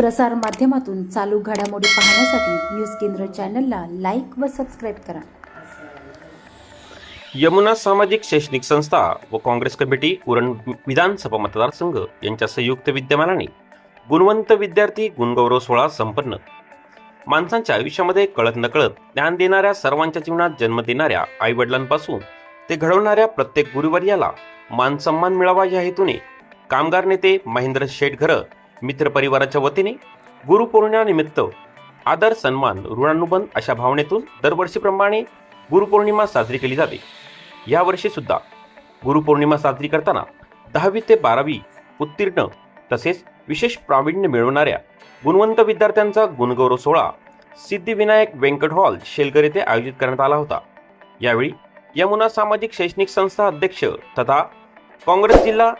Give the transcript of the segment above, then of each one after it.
प्रसार माध्यमातून चालू घडामोडी पाहण्यासाठी न्यूज केंद्र चॅनलला लाईक व सबस्क्राईब करा. यमुना सामाजिक शैक्षणिक संस्था व काँग्रेस कमिटी उरण विधानसभा मतदारसंघ यांच्या संयुक्त विद्यमानाने गुणवंत विद्यार्थी गुणगौरव सोहळा संपन्न. माणसांच्या आयुष्यामध्ये कळत नकळत ज्ञान देणाऱ्या सर्वांच्या जीवनात जन्म देणाऱ्या आईवडिलांपासून ते घडवणाऱ्या प्रत्येक गुरुवर्याला मान सन्मान मिळावा या हेतूने कामगार नेते महेंद्र शेटघर मित्रपरिवाराच्या वतीने गुरुपौर्णिमानिमित्त आदर सन्मान ऋणानुबंध अशा भावनेतून दरवर्षीप्रमाणे गुरुपौर्णिमा साजरी केली जाते. यावर्षी सुद्धा गुरुपौर्णिमा साजरी करताना दहावी ते बारावी उत्तीर्ण तसेच विशेष प्रावीण्य मिळवणाऱ्या गुणवंत विद्यार्थ्यांचा गुणगौरव सोहळा सिद्धिविनायक व्यंकट हॉल शेलकर येथे आयोजित करण्यात आला होता. यावेळी यमुना सामाजिक शैक्षणिक संस्था अध्यक्ष तथा काँग्रेस जिल्हा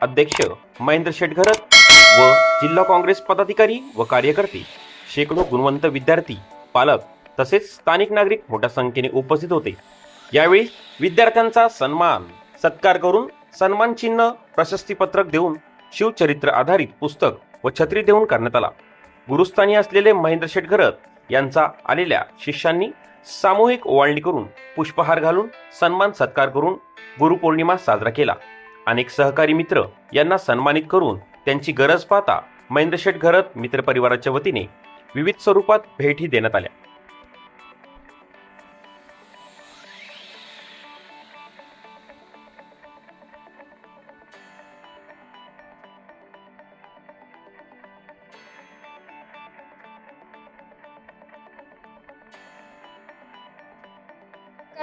अध्यक्ष महेंद्र शेटघरत व जिल्हा काँग्रेस पदाधिकारी व कार्यकर्ते शेकडो गुणवंत विद्यार्थी पालक तसेच स्थानिक नागरिक मोठ्या संख्येने उपस्थित होते. यावेळी विद्यार्थ्यांचा सन्मान सत्कार करून सन्मान चिन्ह प्रशस्तीपत्रक देऊन शिवचरित्र आधारित पुस्तक व छत्री देऊन करण्यात आला. गुरुस्थानी असलेले महेंद्र शेटघरत यांचा आलेल्या शिष्यांनी सामूहिक ओवाळणी करून पुष्पहार घालून सन्मान सत्कार करून गुरुपौर्णिमा साजरा केला. अनेक सहकारी मित्र यांना सन्मानित करून त्यांची गरज पाहता महेंद्र शेठ घरत मित्रपरिवाराच्या वतीने विविध स्वरूपात भेटी देण्यात आल्या.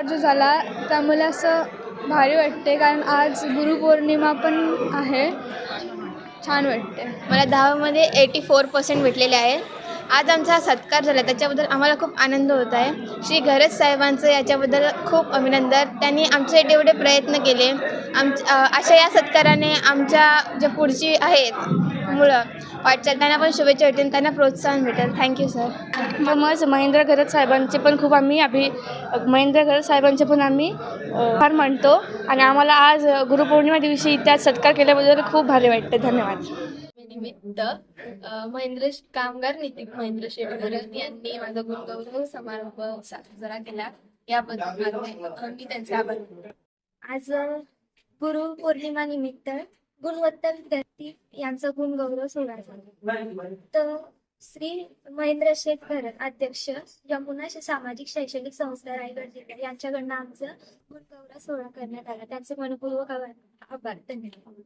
जो झाला त्यामुळे असं भारी वाटते कारण आज गुरुपौर्णिमा पण आहे. छान वाटते मला दहामध्ये एटी फोर पर्सेंट भेटलेले आहे आज आमचा सत्कार झाला त्याच्याबद्दल आम्हाला खूप आनंद होत आहे. श्री घरत साहेबांचं याच्याबद्दल खूप अभिनंदन. त्यांनी आमच्यासाठी एवढे प्रयत्न केले. आम अशा या सत्काराने आमच्या ज्या पुढची आहेत मुलं वाटचाल त्यांना पण शुभेच्छा भेटेल त्यांना प्रोत्साहन भेटेल. थँक्यू सर मग महेंद्र घरत साहेबांचे पण खूप आम्ही अभि महेंद्र घरत साहेबांचे पण आम्ही फार म्हणतो आणि आम्हाला आज गुरुपौर्णिमा दिवशी त्यात सत्कार केल्याबद्दल खूप भारी वाटतं. धन्यवाद. निमित्त महेंद्र कामगार नीती महेंद्र शेटकर यांनी माझा गुणगौरव समारंभ साजरा केला. याबद्दल मी त्यांचे आभार आज गुरु पौर्णिमा निमित्त गुणवत्ता विद्यार्थी यांचा गुणगौरव सोहळा झाला. तर श्री महेंद्र शेख भरत अध्यक्ष यमुना सामाजिक शैक्षणिक संस्था रायगड जिल्हा यांच्याकडनं आमचं गुणगौरव सोहळा करण्यात आला. त्यांचे मनपूर्वक आभार आभार. धन्यवाद.